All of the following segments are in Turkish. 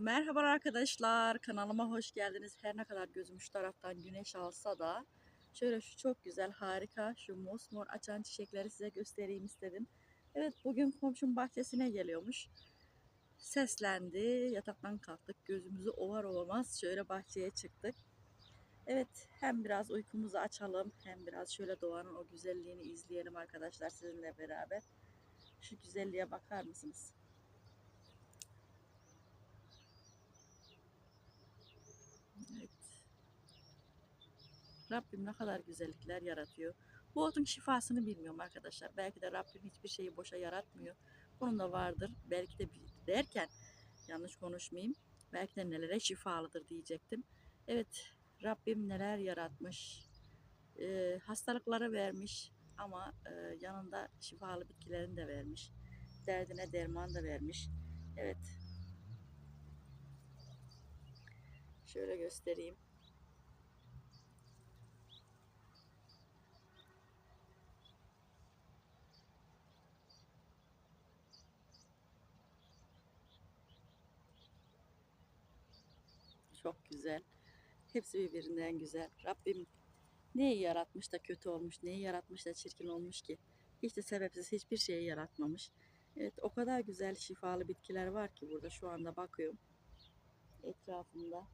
Merhaba arkadaşlar, kanalıma hoş geldiniz. Her ne kadar gözüm şu taraftan güneş alsa da şöyle şu çok güzel, harika şu mosmor açan çiçekleri size göstereyim istedim. Evet, bugün komşum bahçesine geliyormuş. Seslendi, yataktan kalktık, gözümüzü ovar ovamaz şöyle bahçeye çıktık. Evet, hem biraz uykumuzu açalım, hem biraz şöyle doğanın o güzelliğini izleyelim arkadaşlar sizinle beraber. Şu güzelliğe bakar mısınız? Evet. Rabbim ne kadar güzellikler yaratıyor. Bu otun şifasını bilmiyorum arkadaşlar. Belki de Rabbim hiçbir şeyi boşa yaratmıyor. Bunun da vardır. Belki de derken yanlış konuşmayayım. Belki de nelere şifalıdır diyecektim. Evet Rabbim neler yaratmış. Ee, hastalıkları vermiş ama e, yanında şifalı bitkilerini de vermiş. Derdine derman da vermiş. Evet. Şöyle göstereyim. Çok güzel. Hepsi birbirinden güzel. Rabbim neyi yaratmış da kötü olmuş, neyi yaratmış da çirkin olmuş ki? Hiç de sebepsiz hiçbir şeyi yaratmamış. Evet o kadar güzel şifalı bitkiler var ki burada şu anda bakıyorum. Etrafımda.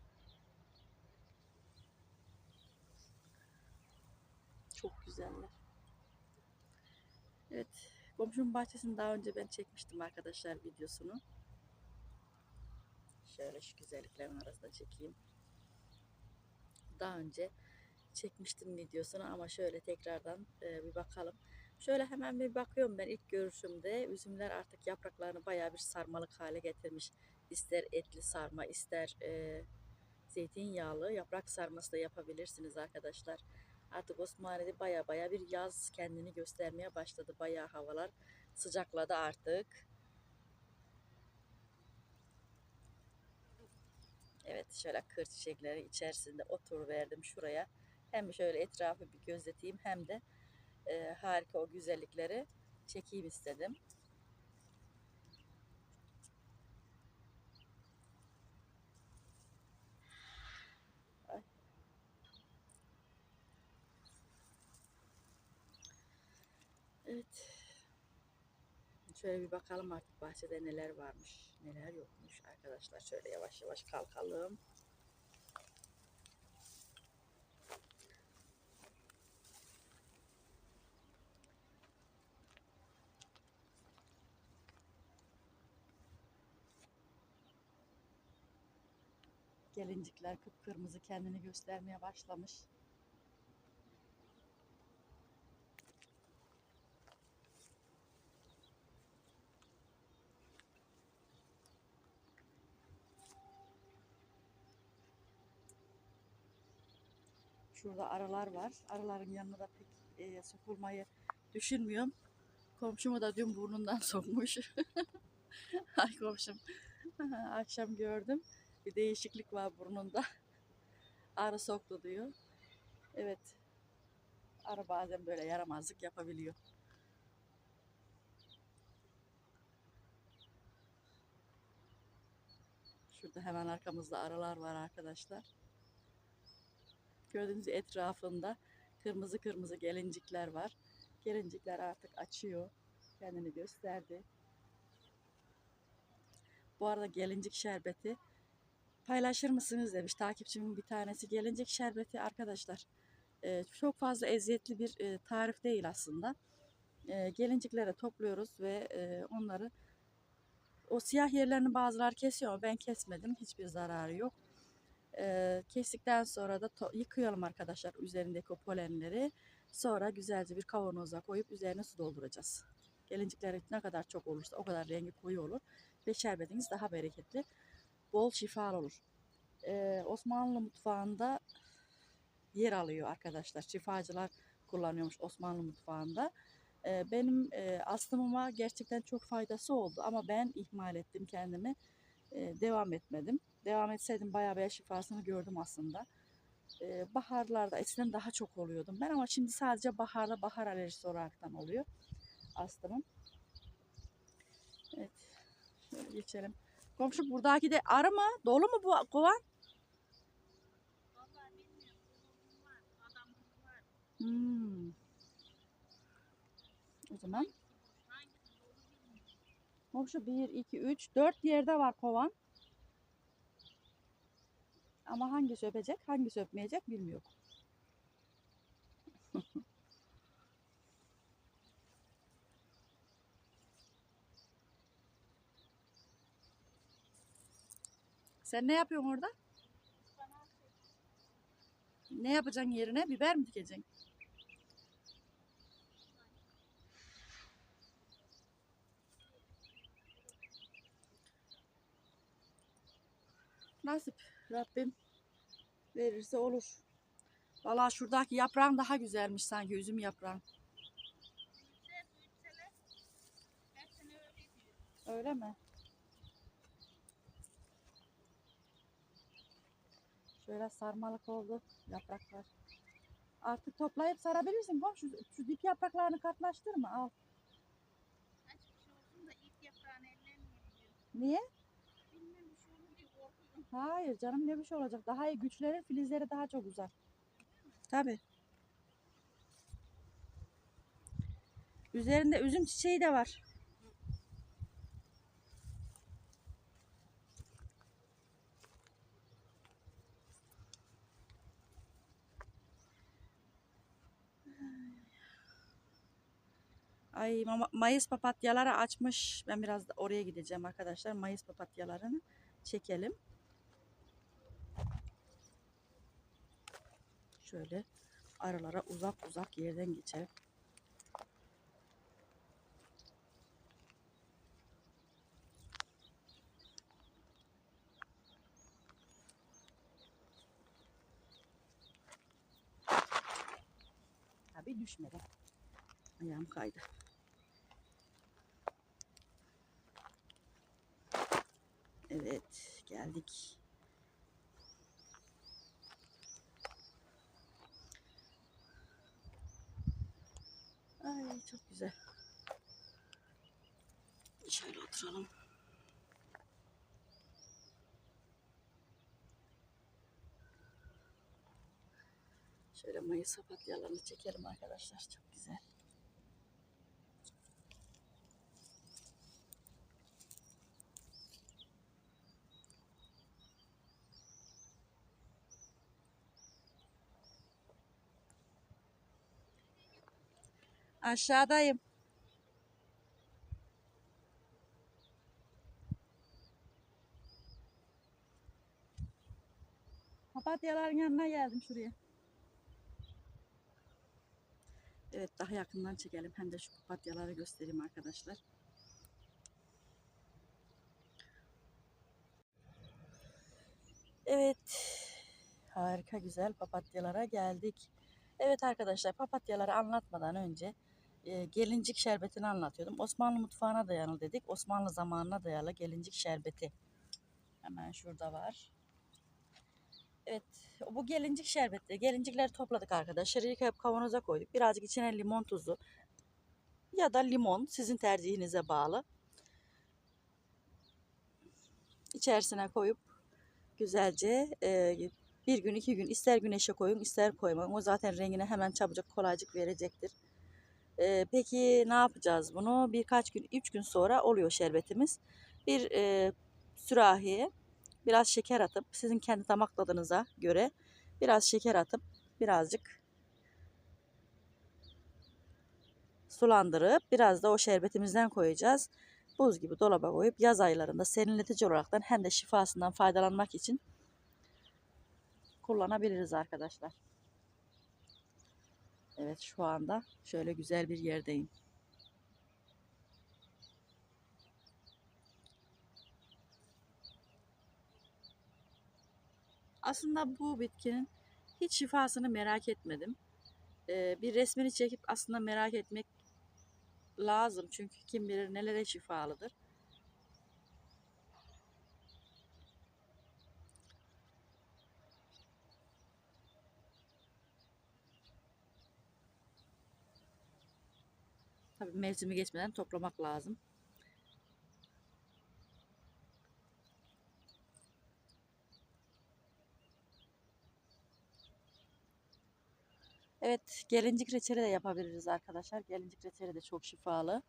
Çok güzeller. Evet komşumun bahçesini daha önce ben çekmiştim arkadaşlar videosunu. Şöyle şu güzelliklerin arasında çekeyim. Daha önce çekmiştim videosunu ama şöyle tekrardan e, bir bakalım. Şöyle hemen bir bakıyorum ben ilk görüşümde üzümler artık yapraklarını bayağı bir sarmalık hale getirmiş. İster etli sarma ister e, zeytinyağlı yaprak sarması da yapabilirsiniz arkadaşlar. Artık Osmaniye'de baya baya bir yaz kendini göstermeye başladı. Bayağı havalar sıcakladı artık. Evet şöyle kır çiçekleri içerisinde otur verdim şuraya. Hem şöyle etrafı bir gözeteyim hem de e, harika o güzellikleri çekeyim istedim. Evet. Şöyle bir bakalım artık bahçede neler varmış, neler yokmuş arkadaşlar. Şöyle yavaş yavaş kalkalım. Gelincikler kıpkırmızı kendini göstermeye başlamış. Şurada arılar var. Arıların yanına da pek e, sokulmayı düşünmüyorum. Komşumu da dün burnundan sokmuş. Ay komşum. Akşam gördüm. Bir değişiklik var burnunda. Arı soktu diyor. Evet. Arı bazen böyle yaramazlık yapabiliyor. Şurada hemen arkamızda arılar var arkadaşlar. Gördüğünüz etrafında kırmızı kırmızı gelincikler var. Gelincikler artık açıyor. Kendini gösterdi. Bu arada gelincik şerbeti paylaşır mısınız demiş takipçimin bir tanesi. Gelincik şerbeti arkadaşlar e, çok fazla eziyetli bir e, tarif değil aslında. E, gelinciklere topluyoruz ve e, onları o siyah yerlerini bazıları kesiyor ama ben kesmedim. Hiçbir zararı yok. E, kestikten sonra da yıkayalım arkadaşlar üzerindeki polenleri. Sonra güzelce bir kavanoza koyup üzerine su dolduracağız. Gelincikler ne kadar çok olursa o kadar rengi koyu olur ve şerbetiniz daha bereketli, bol şifalı olur. Ee, Osmanlı mutfağında yer alıyor arkadaşlar. Şifacılar kullanıyormuş Osmanlı mutfağında. Ee, benim e, astımıma gerçekten çok faydası oldu ama ben ihmal ettim kendimi. Ee, devam etmedim. Devam etseydim bayağı bir şifasını gördüm aslında. Ee, baharlarda eskiden daha çok oluyordum ben ama şimdi sadece baharda bahar alerjisi olaraktan oluyor astımım. Evet. Şöyle geçelim. Komşu buradaki de arı mı? Dolu mu bu kovan? Hmm. O zaman. Komşu 1, 2, 3, 4 yerde var kovan. Ama hangisi öpecek, hangisi öpmeyecek bilmiyorum. Sen ne yapıyorsun orada? Ne yapacaksın yerine? Biber mi dikeceksin? Nasip Rabbim verirse olur. Valla şuradaki yaprağın daha güzelmiş sanki üzüm yaprağın. öyle mi? Şöyle sarmalık oldu yapraklar. Artık toplayıp sarabilirsin. Komşu şu dip yapraklarını katlaştırma al. Kaç bir şey olsun da ilk yaprağını ellenmiyor diyor. Niye? Bilmem bir şey olur diye korkuyorum. Hayır canım ne bir şey olacak. Daha iyi güçleri filizleri daha çok uzar. Tabi. Üzerinde üzüm çiçeği de var. Ay Mayıs papatyaları açmış. Ben biraz da oraya gideceğim arkadaşlar. Mayıs papatyalarını çekelim. Şöyle aralara uzak uzak yerden geçelim. Tabii düşmeden. Ayağım kaydı. Evet, geldik. Ay çok güzel. Şöyle oturalım. Şöyle mayıs papatyalarını çekelim arkadaşlar. Çok güzel. Aşağıdayım. Papatyaların yanına geldim şuraya. Evet daha yakından çekelim. Hem de şu papatyaları göstereyim arkadaşlar. Evet. Harika güzel papatyalara geldik. Evet arkadaşlar papatyaları anlatmadan önce gelincik şerbetini anlatıyordum. Osmanlı mutfağına dayalı dedik. Osmanlı zamanına dayalı gelincik şerbeti. Hemen şurada var. Evet bu gelincik şerbeti. Gelincikleri topladık arkadaşlar. Yıkayıp kavanoza koyduk. Birazcık içine limon tuzu ya da limon sizin tercihinize bağlı. İçerisine koyup güzelce e, bir gün iki gün ister güneşe koyun ister koymayın. O zaten rengine hemen çabucak kolaycık verecektir. E, peki ne yapacağız bunu? Birkaç gün, üç gün sonra oluyor şerbetimiz. Bir e, sürahiye biraz şeker atıp sizin kendi damak tadınıza göre biraz şeker atıp birazcık sulandırıp biraz da o şerbetimizden koyacağız. Buz gibi dolaba koyup yaz aylarında serinletici olaraktan hem de şifasından faydalanmak için kullanabiliriz arkadaşlar. Evet şu anda şöyle güzel bir yerdeyim. Aslında bu bitkinin hiç şifasını merak etmedim. Ee, bir resmini çekip aslında merak etmek lazım. Çünkü kim bilir nelere şifalıdır. Tabii mevsimi geçmeden toplamak lazım. Evet, gelincik reçeli de yapabiliriz arkadaşlar. Gelincik reçeli de çok şifalı.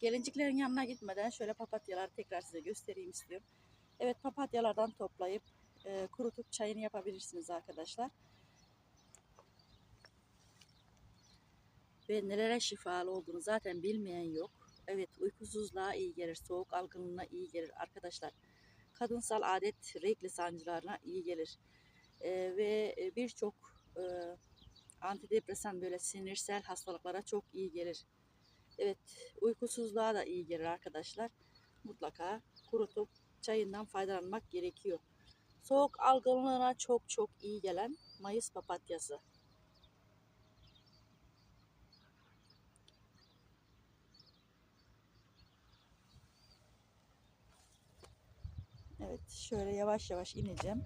Gelinciklerin yanına gitmeden şöyle papatyaları tekrar size göstereyim istiyorum. Evet papatyalardan toplayıp e, kurutup çayını yapabilirsiniz arkadaşlar. Ve nelere şifalı olduğunu zaten bilmeyen yok. Evet uykusuzluğa iyi gelir, soğuk algınlığına iyi gelir arkadaşlar. Kadınsal adet regli sancılarına iyi gelir. E, ve e, birçok e, antidepresan böyle sinirsel hastalıklara çok iyi gelir. Evet uykusuzluğa da iyi gelir arkadaşlar. Mutlaka kurutup çayından faydalanmak gerekiyor. Soğuk algınlığına çok çok iyi gelen Mayıs papatyası. Evet şöyle yavaş yavaş ineceğim.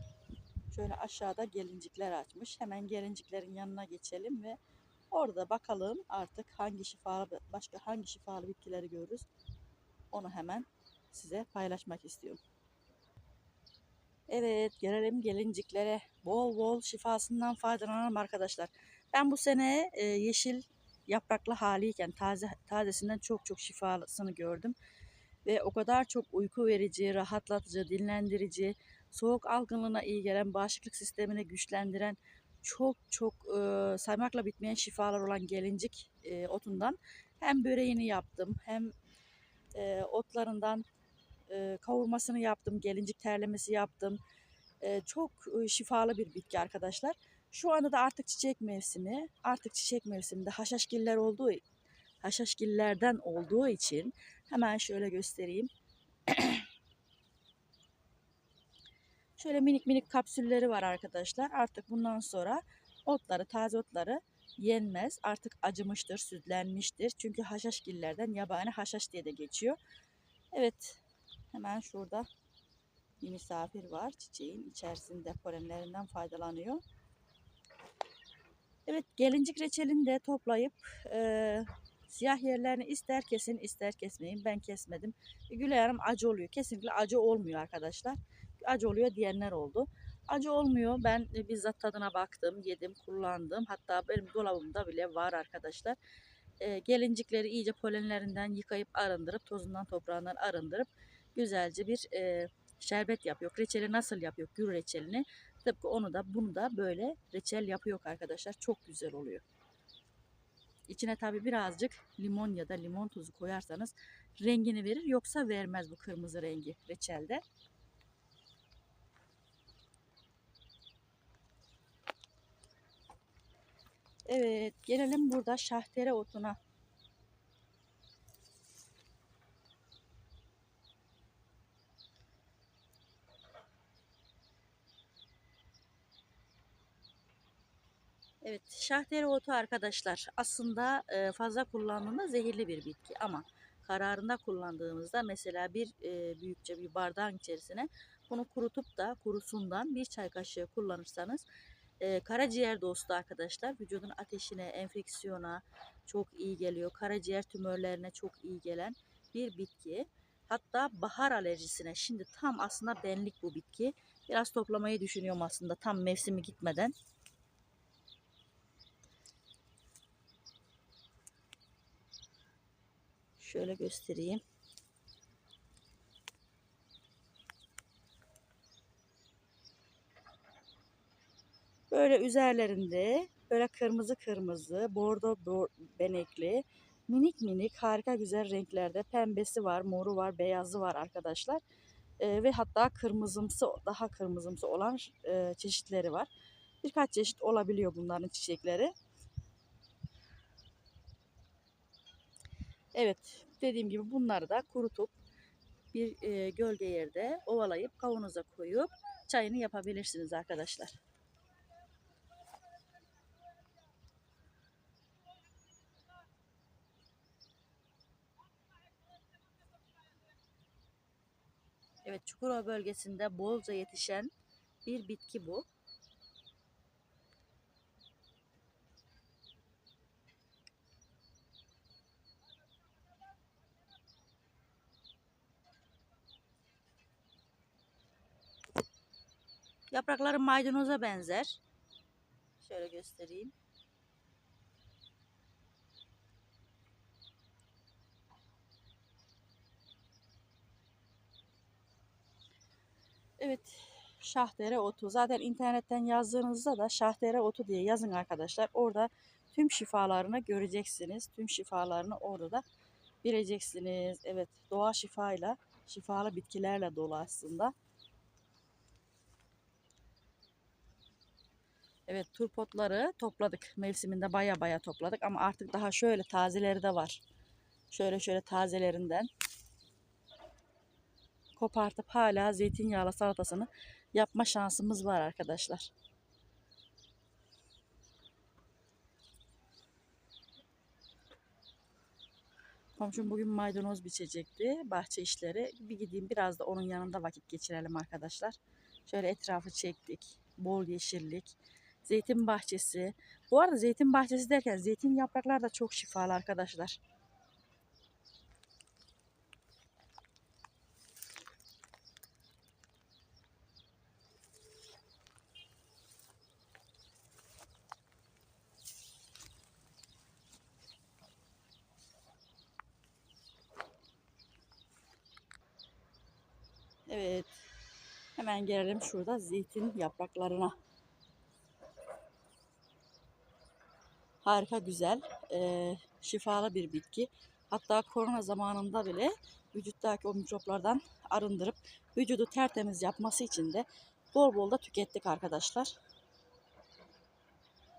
Şöyle aşağıda gelincikler açmış. Hemen gelinciklerin yanına geçelim ve orada bakalım artık hangi şifalı başka hangi şifalı bitkileri görürüz. Onu hemen size paylaşmak istiyorum. Evet gelelim gelinciklere. Bol bol şifasından faydalanalım arkadaşlar. Ben bu sene e, yeşil yapraklı haliyken taze tazesinden çok çok şifasını gördüm. Ve o kadar çok uyku verici, rahatlatıcı, dinlendirici, soğuk algınlığına iyi gelen, bağışıklık sistemini güçlendiren, çok çok e, saymakla bitmeyen şifalar olan gelincik e, otundan hem böreğini yaptım hem e, otlarından e, kavurmasını yaptım, gelincik terlemesi yaptım. E, çok e, şifalı bir bitki arkadaşlar. Şu anda da artık çiçek mevsimi, artık çiçek mevsiminde haşhaşgiller olduğu haşhaşgillerden olduğu için hemen şöyle göstereyim. şöyle minik minik kapsülleri var arkadaşlar. Artık bundan sonra otları, taze otları yenmez. Artık acımıştır, sütlenmiştir. Çünkü haşhaşgillerden yabani haşhaş diye de geçiyor. Evet, hemen şurada bir misafir var. Çiçeğin içerisinde polenlerinden faydalanıyor. Evet, gelincik reçelini de toplayıp e, siyah yerlerini ister kesin ister kesmeyin. Ben kesmedim. Gülay Hanım acı oluyor. Kesinlikle acı olmuyor arkadaşlar. Acı oluyor diyenler oldu. Acı olmuyor. Ben e, bizzat tadına baktım, yedim, kullandım. Hatta benim dolabımda bile var arkadaşlar. E, gelincikleri iyice polenlerinden yıkayıp arındırıp, tozundan toprağından arındırıp güzelce bir e, şerbet yapıyor. Reçeli nasıl yapıyor? Gül reçelini. Tıpkı onu da bunu da böyle reçel yapıyor arkadaşlar. Çok güzel oluyor. İçine tabi birazcık limon ya da limon tuzu koyarsanız rengini verir. Yoksa vermez bu kırmızı rengi reçelde. Evet gelelim burada şahtere otuna. Evet, şahtere otu arkadaşlar aslında e, fazla kullandığında zehirli bir bitki ama kararında kullandığımızda mesela bir e, büyükçe bir bardağın içerisine bunu kurutup da kurusundan bir çay kaşığı kullanırsanız karaciğer dostu arkadaşlar vücudun ateşine, enfeksiyona çok iyi geliyor. Karaciğer tümörlerine çok iyi gelen bir bitki. Hatta bahar alerjisine şimdi tam aslında benlik bu bitki. Biraz toplamayı düşünüyorum aslında tam mevsimi gitmeden. Şöyle göstereyim. Böyle üzerlerinde böyle kırmızı kırmızı, bordo bor, benekli, minik minik harika güzel renklerde pembesi var, moru var, beyazı var arkadaşlar. Ee, ve hatta kırmızımsı, daha kırmızımsı olan e, çeşitleri var. Birkaç çeşit olabiliyor bunların çiçekleri. Evet dediğim gibi bunları da kurutup bir e, gölge yerde ovalayıp kavanoza koyup çayını yapabilirsiniz arkadaşlar. Evet Çukurova bölgesinde bolca yetişen bir bitki bu. Yaprakları maydanoza benzer. Şöyle göstereyim. Evet, şahdere otu. Zaten internetten yazdığınızda da şahdere otu diye yazın arkadaşlar. Orada tüm şifalarını göreceksiniz. Tüm şifalarını orada da bileceksiniz. Evet, doğa şifayla, şifalı bitkilerle dolu aslında. Evet, turpotları topladık. Mevsiminde baya baya topladık ama artık daha şöyle tazeleri de var. Şöyle şöyle tazelerinden kopartıp hala zeytinyağlı salatasını yapma şansımız var arkadaşlar. Komşum bugün maydanoz biçecekti. Bahçe işleri. Bir gideyim biraz da onun yanında vakit geçirelim arkadaşlar. Şöyle etrafı çektik. Bol yeşillik. Zeytin bahçesi. Bu arada zeytin bahçesi derken zeytin yaprakları da çok şifalı arkadaşlar. Evet. Hemen gelelim şurada zeytin yapraklarına. Harika güzel, eee, şifalı bir bitki. Hatta korona zamanında bile vücuttaki o mikroplardan arındırıp vücudu tertemiz yapması için de bol bol da tükettik arkadaşlar.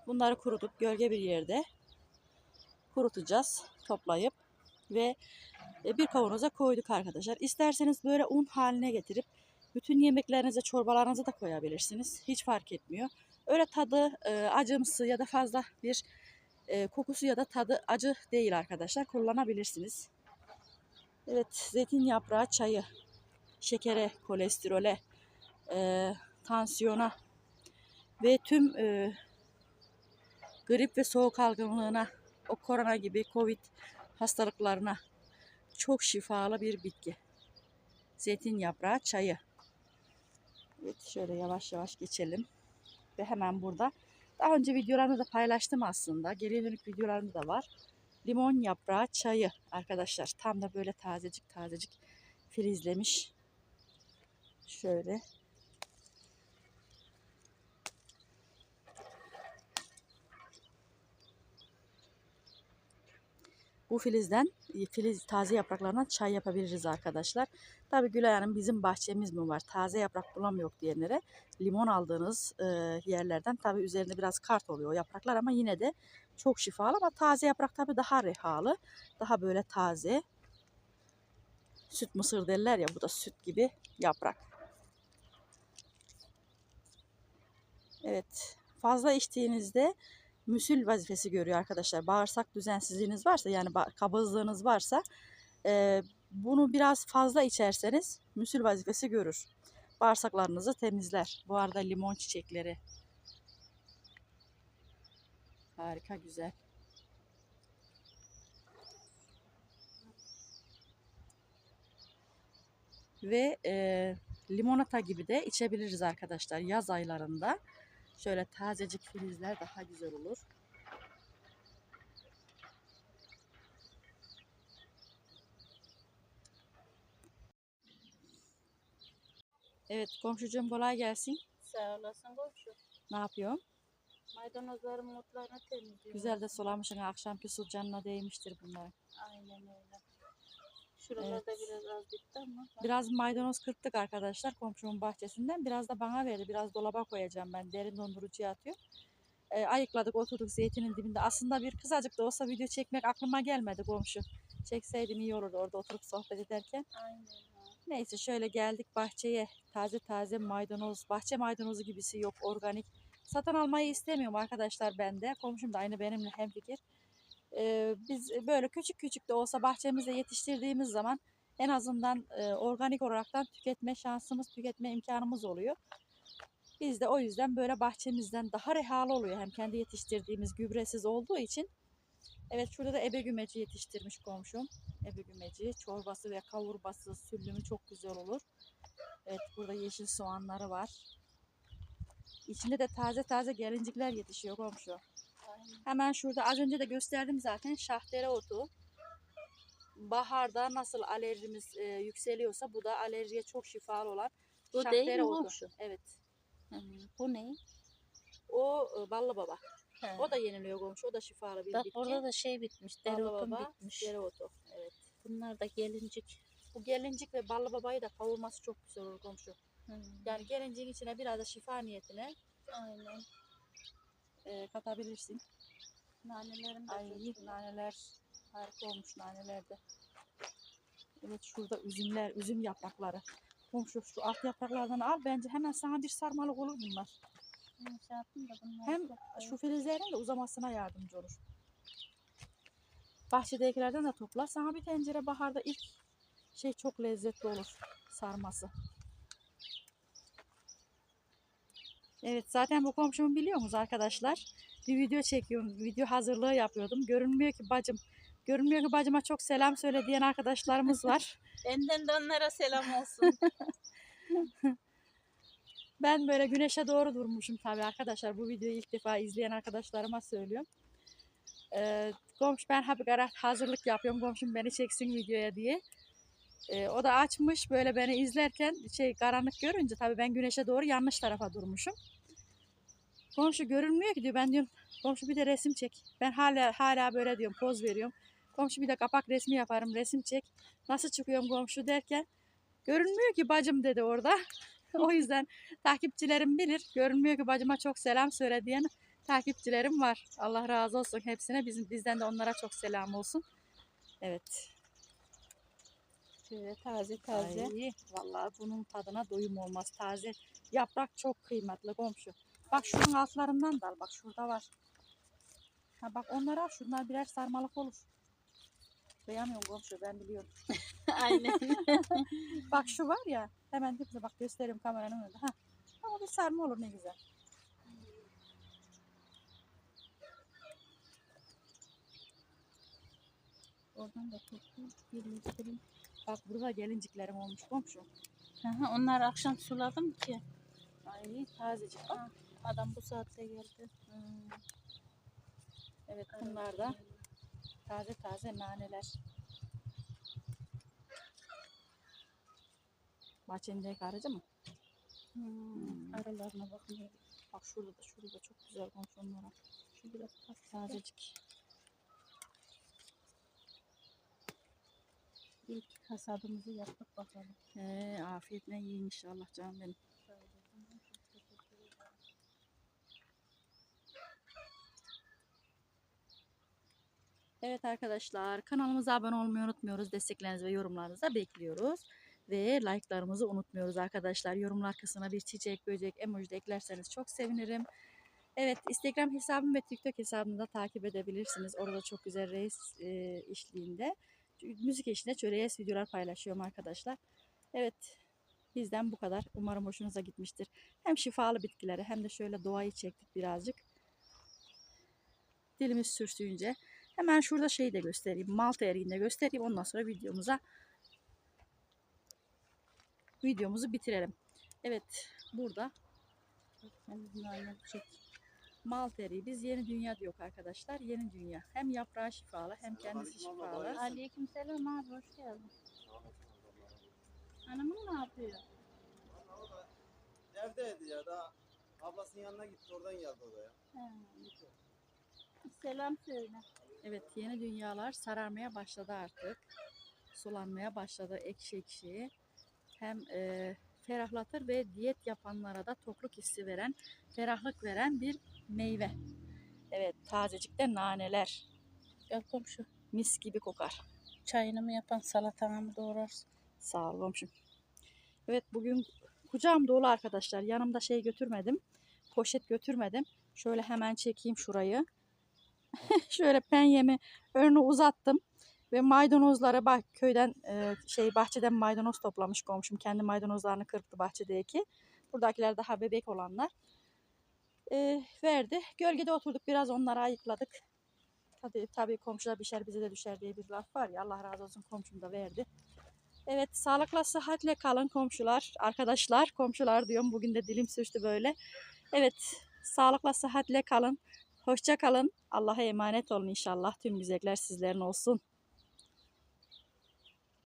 Bunları kurutup gölge bir yerde kurutacağız, toplayıp ve e, bir kavanoza koyduk arkadaşlar. İsterseniz böyle un haline getirip bütün yemeklerinize, çorbalarınıza da koyabilirsiniz. Hiç fark etmiyor. Öyle tadı e, acımsı ya da fazla bir e, kokusu ya da tadı acı değil arkadaşlar. Kullanabilirsiniz. Evet, zeytin yaprağı çayı, şekere, kolesterole, e, tansiyona ve tüm e, grip ve soğuk algınlığına, o korona gibi covid hastalıklarına çok şifalı bir bitki. Zeytin yaprağı çayı. Evet şöyle yavaş yavaş geçelim. Ve hemen burada. Daha önce videolarımda da paylaştım aslında. Geriye dönük videolarımda da var. Limon yaprağı çayı arkadaşlar. Tam da böyle tazecik tazecik filizlemiş. Şöyle. Bu filizden, filiz taze yapraklarından çay yapabiliriz arkadaşlar. Tabi Gülay Hanım bizim bahçemiz mi var? Taze yaprak bulamıyor diyenlere limon aldığınız e, yerlerden tabi üzerinde biraz kart oluyor o yapraklar ama yine de çok şifalı ama taze yaprak tabi daha rehalı. Daha böyle taze. Süt mısır derler ya bu da süt gibi yaprak. Evet fazla içtiğinizde müsül vazifesi görüyor arkadaşlar. Bağırsak düzensizliğiniz varsa yani kabızlığınız varsa e, bunu biraz fazla içerseniz müsül vazifesi görür. Bağırsaklarınızı temizler. Bu arada limon çiçekleri. Harika güzel. Ve e, limonata gibi de içebiliriz arkadaşlar yaz aylarında. Şöyle tazecik filizler daha güzel olur. Evet komşucuğum kolay gelsin. Sağ olasın komşu. Ne yapıyorsun? Maydanozların mutlarını temizliyorum. Güzel de sulamışsın akşamki su canına değmiştir bunlar. Aynen öyle. Şuralarda Evet. biraz az bitti ama. Biraz maydanoz kırptık arkadaşlar komşumun bahçesinden. Biraz da bana verdi. Biraz dolaba koyacağım ben. Derin dondurucuya atıyor. Ee, ayıkladık oturduk zeytinin dibinde. Aslında bir kısacık da olsa video çekmek aklıma gelmedi komşu. Çekseydim iyi olurdu orada oturup sohbet ederken. Aynen. Neyse şöyle geldik bahçeye. Taze taze maydanoz. Bahçe maydanozu gibisi yok organik. Satın almayı istemiyorum arkadaşlar ben de. Komşum da aynı benimle hemfikir. Ee, biz böyle küçük küçük de olsa bahçemizde yetiştirdiğimiz zaman en azından e, organik olaraktan tüketme şansımız, tüketme imkanımız oluyor. Biz de o yüzden böyle bahçemizden daha rehalı oluyor. Hem kendi yetiştirdiğimiz gübresiz olduğu için. Evet şurada da ebe gümeci yetiştirmiş komşum. Ebe gümeci. Çorbası ve kavurbası, süllümü çok güzel olur. Evet burada yeşil soğanları var. İçinde de taze taze gelincikler yetişiyor komşu. Hemen şurada az önce de gösterdim zaten şahtere otu. Baharda nasıl alerjimiz e, yükseliyorsa bu da alerjiye çok şifalı olan Bu değil mi otu. komşu? Evet. Hı, Bu ne? O e, ballı baba. He. O da yeniliyor komşu. O da şifalı bir Bak bitki. orada da şey bitmiş. ballı Dereotum baba, bitmiş. dereotu. Evet. Bunlar da gelincik. Bu gelincik ve ballı babayı da kavurması çok güzel olur komşu. Hı. Yani gelinciğin içine biraz da şifa niyetine Aynen. E, katabilirsin. Nanelerim de Ay çok naneler harika olmuş naneler de. Evet şurada üzümler, üzüm yaprakları. Komşu şu alt yapraklardan al bence hemen sana bir sarmalık olur bunlar. güzel. Şey yaptım da bunlar Hem şu filizlerin de uzamasına yardımcı olur. Bahçedekilerden de topla. Sana bir tencere baharda ilk şey çok lezzetli olur sarması. Evet zaten bu komşumu biliyor musunuz arkadaşlar? Bir video çekiyorum. Video hazırlığı yapıyordum. Görünmüyor ki bacım. Görünmüyor ki bacıma çok selam söyle diyen arkadaşlarımız var. Benden de onlara selam olsun. Ben böyle güneşe doğru durmuşum tabii arkadaşlar. Bu videoyu ilk defa izleyen arkadaşlarıma söylüyorum. Ee, komşu ben hazırlık yapıyorum. Komşum beni çeksin videoya diye. Ee, o da açmış böyle beni izlerken şey karanlık görünce tabii ben güneşe doğru yanlış tarafa durmuşum. Komşu görünmüyor ki diyor. Ben diyorum komşu bir de resim çek. Ben hala hala böyle diyorum poz veriyorum. Komşu bir de kapak resmi yaparım resim çek. Nasıl çıkıyorum komşu derken görünmüyor ki bacım dedi orada. o yüzden takipçilerim bilir. Görünmüyor ki bacıma çok selam söyle diyen takipçilerim var. Allah razı olsun hepsine. Bizim bizden de onlara çok selam olsun. Evet. Şöyle taze taze. Ay, vallahi bunun tadına doyum olmaz. Taze yaprak çok kıymetli komşu. Bak şunun altlarından da al. Bak şurada var. Ha bak onlara. Şunlar birer sarmalık olur. Kıyamıyorum komşu ben biliyorum. Aynen. Bak şu var ya hemen dipte bak göstereyim kameranın önünde. Ha. Ama bir sarma olur ne güzel. Oradan da toplu birleştireyim. Bak burada gelinciklerim olmuş komşu. Hı, Onlar akşam suladım ki. Ay tazecik bak. Ha, Adam bu saatte geldi. Hmm. Evet bunlar da taze taze naneler. Bahçendeki aracı mı? Hmm. Aralarına bakmıyor. Bak şurada da şurada da çok güzel komşu onlara. Şu biraz taze. Tazecik. İlk hasadımızı yaptık bakalım. Ee, afiyetle yiyin inşallah canım benim. Evet arkadaşlar kanalımıza abone olmayı unutmuyoruz. Desteklerinizi ve yorumlarınızı da bekliyoruz. Ve like'larımızı unutmuyoruz arkadaşlar. Yorumlar kısmına bir çiçek, böcek, emoji de eklerseniz çok sevinirim. Evet Instagram hesabım ve TikTok hesabımı da takip edebilirsiniz. Orada çok güzel reis e, işliğinde, müzik eşliğinde şöyle reis videolar paylaşıyorum arkadaşlar. Evet bizden bu kadar. Umarım hoşunuza gitmiştir. Hem şifalı bitkileri hem de şöyle doğayı çektik birazcık. Dilimiz sürtüğünce. Hemen şurada şeyi de göstereyim. Malta eriğini de göstereyim. Ondan sonra videomuza videomuzu bitirelim. Evet burada. Malta eriği. Biz yeni dünya diyor arkadaşlar. Yeni dünya. Hem yaprağı şifalı hem kendisi şifalı. Aleyküm selam abi hoş geldin. Hanımın ne yapıyor? Evdeydi ya da ablasının yanına gitti oradan geldi o da ya. He. Selam söyle. Evet yeni dünyalar sararmaya başladı artık. Sulanmaya başladı ekşi ekşi. Hem e, ferahlatır ve diyet yapanlara da tokluk hissi veren, ferahlık veren bir meyve. Evet tazecik de naneler. Gel komşu. Mis gibi kokar. Çayını mı yapan salatana mı doğrarsın? Sağ ol komşum. Evet bugün kucağım dolu arkadaşlar. Yanımda şey götürmedim. Poşet götürmedim. Şöyle hemen çekeyim şurayı. Şöyle penyemi önüne uzattım. Ve maydanozlara bak köyden e, şey bahçeden maydanoz toplamış komşum. Kendi maydanozlarını kırptı bahçedeki. Buradakiler daha bebek olanlar. Ee, verdi. Gölgede oturduk biraz onları ayıkladık. Tabii, tabii komşular düşer bize de düşer diye bir laf var ya Allah razı olsun komşum da verdi. Evet sağlıkla sıhhatle kalın komşular, arkadaşlar, komşular diyorum bugün de dilim sürçtü böyle. Evet sağlıkla sıhhatle kalın, hoşça kalın. Allah'a emanet olun inşallah tüm güzellikler sizlerin olsun.